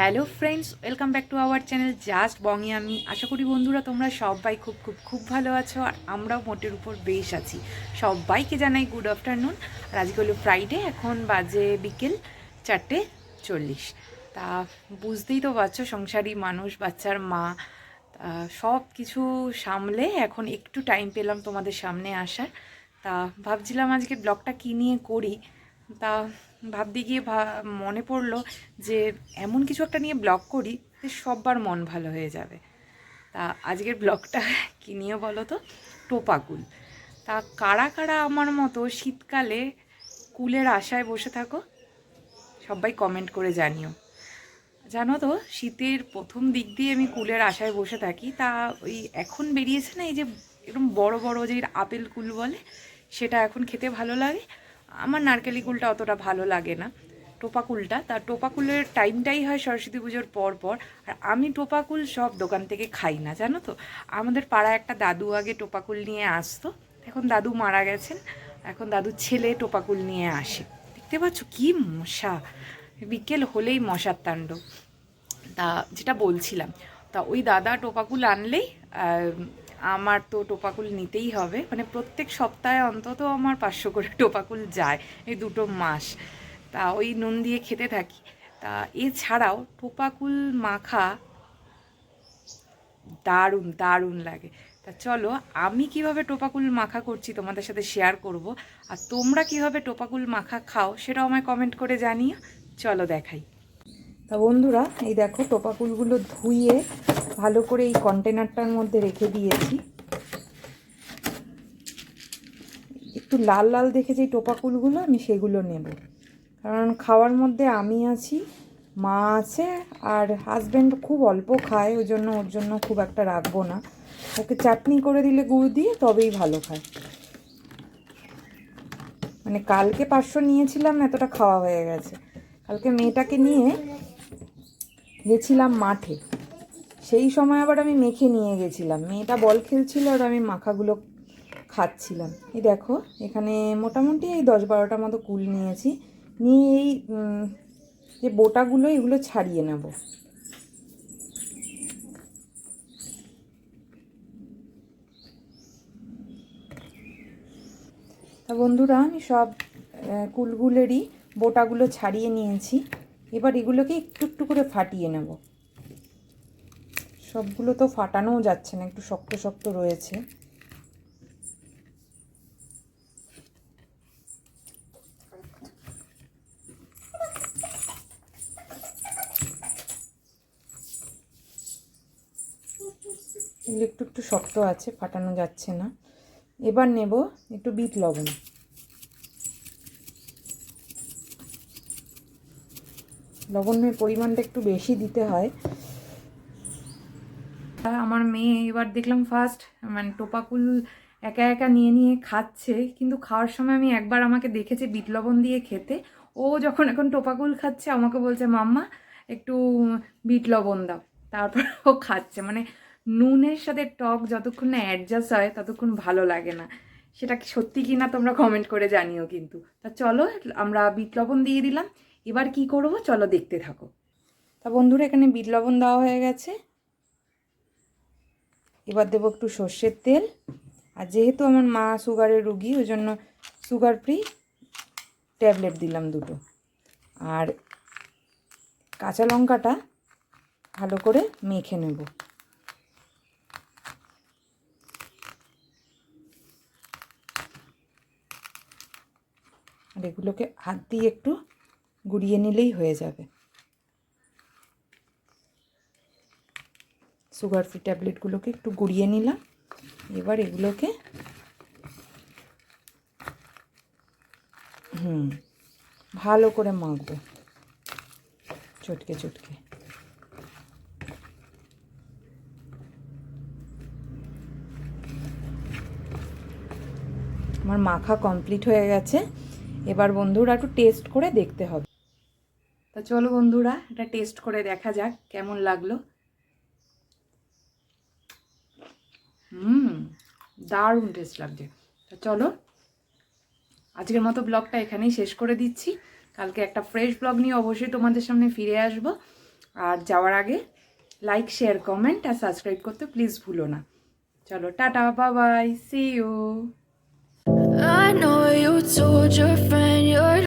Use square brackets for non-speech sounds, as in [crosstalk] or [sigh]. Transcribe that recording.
Hello friends, welcome back to our channel just বঙ্গে আমি। আশা করি বন্ধুরা তোমরা সবাই খুব খুব খুব ভালো আছো আর আমরাও মোটের উপর বেশ আছি। সবাইকে জানাই গুড আফটারনুন আর আজকে হলো ফ্রাইডে এখন বাজে বিকেল চারটে চল্লিশ। তা বুঝতেই তো পারছ, সংসারী মানুষ, বাচ্চার মা সব কিছু সামলে এখন একটু টাইম পেলাম তোমাদের সামনে আসার। তা ভাবছিলাম আজকে ব্লগটা কী নিয়ে করি। তা ভাবতে গিয়ে মনে পড়ল যে এমন কিছু একটা নিয়ে ব্লগ করি, যে সববার মন ভালো হয়ে যাবে। তা আজকের ব্লগটা [laughs] কী নিয়ে বলো তো? টোপাকুল। তা কারা কারা আমার মতো শীতকালে কুলের আশায় বসে থাকো, সবাই কমেন্ট করে জানিও। জানো তো, শীতের প্রথম দিক দিয়ে আমি কুলের আশায় বসে থাকি। তা ওই এখন বেরিয়েছে না, এই যে এরকম বড় বড় যে আপেল কুল বলে, সেটা এখন খেতে ভালো লাগে? আমার নারকেলি কুলটা অতটা ভালো লাগে না, টোপা কুলটা। তা টোপা কুলের টাইমটাই হয় সরস্বতী পুজোর পর পর। আর আমি টোপা কুল সব দোকান থেকে খাই না, জানো তো? আমাদের পাড়ায় একটা দাদু আগে টোপা কুল নিয়ে আসতো। এখন দাদু মারা গেছেন। এখন দাদুর ছেলে টোপা কুল নিয়ে আসে। দেখতে পাচ্ছ কি মশা? বিকেল হলেই মশার তাণ্ডব। তা যেটা বলছিলাম, তা ওই দাদা টোপাকুল আনলেই আমার তো টোপাকুল নিতেই হবে। মানে প্রত্যেক সপ্তাহে অন্তত আমার পাঁচশো করে টোপাকুল যায়, এই দুটো মাস। তা ওই নুন দিয়ে খেতে থাকি। তা এছাড়াও টোপাকুল মাখা দারুণ দারুণ লাগে। তা চলো, আমি কীভাবে টোপাকুল মাখা করছি তোমাদের সাথে শেয়ার করব, আর তোমরা কীভাবে টোপাকুল মাখা খাও সেটাও আমায় কমেন্ট করে জানিও। চলো দেখাই। তা বন্ধুরা, এই দেখো টোপাকুলগুলো ধুইয়ে ভালো করে এই কন্টেনারটার মধ্যে রেখে দিয়েছি। একটু লাল লাল দেখে যে টোপাকুলগুলো, আমি সেগুলো নেব। কারণ খাওয়ার মধ্যে আমি আছি, মা আছে, আর হাজব্যান্ড খুব অল্প খায় ওই জন্য ওর জন্য খুব একটা রাখব না। ওকে চাটনি করে দিলে গুড় দিয়ে তবেই ভালো খায় মানে কালকে পাঁচশো নিয়েছিলাম, এতটা খাওয়া হয়ে গেছে। কালকে মেয়েটাকে নিয়ে গেছিলাম মাঠে। সেই সময় আবার আমি মেখে নিয়ে গেছিলাম। মেয়েটা বল খেলছিল আর আমি মাখাগুলো খাচ্ছিলাম। এই দেখো, এখানে মোটামুটি এই দশ বারোটা মতো কুল নিয়েছি। নিয়ে এই যে বোটাগুলো, এগুলো ছাড়িয়ে নেব। তা বন্ধুরা, আমি সব কুলগুলেরই বোটাগুলো ছাড়িয়ে নিয়েছি। এবার এগুলোকে একটু একটু করে ফাটিয়ে নেব। সবগুলো তো ফাটানোও যাচ্ছে না, একটু শক্ত শক্ত রয়েছে। এগুলো একটু একটু শক্ত আছে, ফাটানো যাচ্ছে না। এবার নেব একটু বিট লবণ। লবণের পরিমাণটা একটু বেশি দিতে হয়। আর আমার মেয়ে এবার দেখলাম ফার্স্ট মানে টোপাকুল একা একা নিয়ে নিয়ে খাচ্ছে। কিন্তু খাওয়ার সময় আমি একবার আমাকে দেখেছে বিট লবণ দিয়ে খেতে। ও যখন এখন টোপাকুল খাচ্ছে, আমাকে বলছে, মাম্মা, একটু বিট লবণ দাও। তারপর ও খাচ্ছে। মানে নুনের সাথে টক যতক্ষণ না অ্যাডজাস্ট হয়, ততক্ষণ ভালো লাগে না। সেটা সত্যি কি না তোমরা কমেন্ট করে জানিও কিন্তু। তা চলো, আমরা বিট লবণ দিয়ে দিলাম। এবার কি করব? চলো দেখতে থাকো। তা বন্ধুরা, এখানে বিট লবণ দেওয়া হয়ে গেছে। এবার দেবো একটু সর্ষের তেল। আর যেহেতু আমার মা সুগারের রুগী, ওই জন্য সুগার ফ্রি ট্যাবলেট দিলাম দুটো। আর কাঁচা লঙ্কাটা ভালো করে মেখে নেব। আর এগুলোকে হাত দিয়ে একটু গুড়িয়ে নিলেই হয়ে যাবে। সুগার ফ্রি ট্যাবলেটগুলোকে একটু গুঁড়িয়ে নিলাম। এবার এগুলোকে হুম, ভালো করে মাখবো। চটকে চটকে। আমার মাখা কমপ্লিট হয়ে গেছে। এবার বন্ধুরা একটু টেস্ট করে দেখতে হবে। তা চলো বন্ধুরা, এটা টেস্ট করে দেখা যাক কেমন লাগল। হুম, দারুণ টেস্ট লাগছে। তা চলো, আজকের মতো ব্লগটা এখানেই শেষ করে দিচ্ছি। কালকে একটা ফ্রেশ ব্লগ নিয়ে অবশ্যই তোমাদের সামনে ফিরে আসব। আর যাওয়ার আগে লাইক শেয়ার কমেন্ট আর সাবস্ক্রাইব করতে প্লিজ ভুলো না। চলো, tata bye bye see you I know you told your friend you're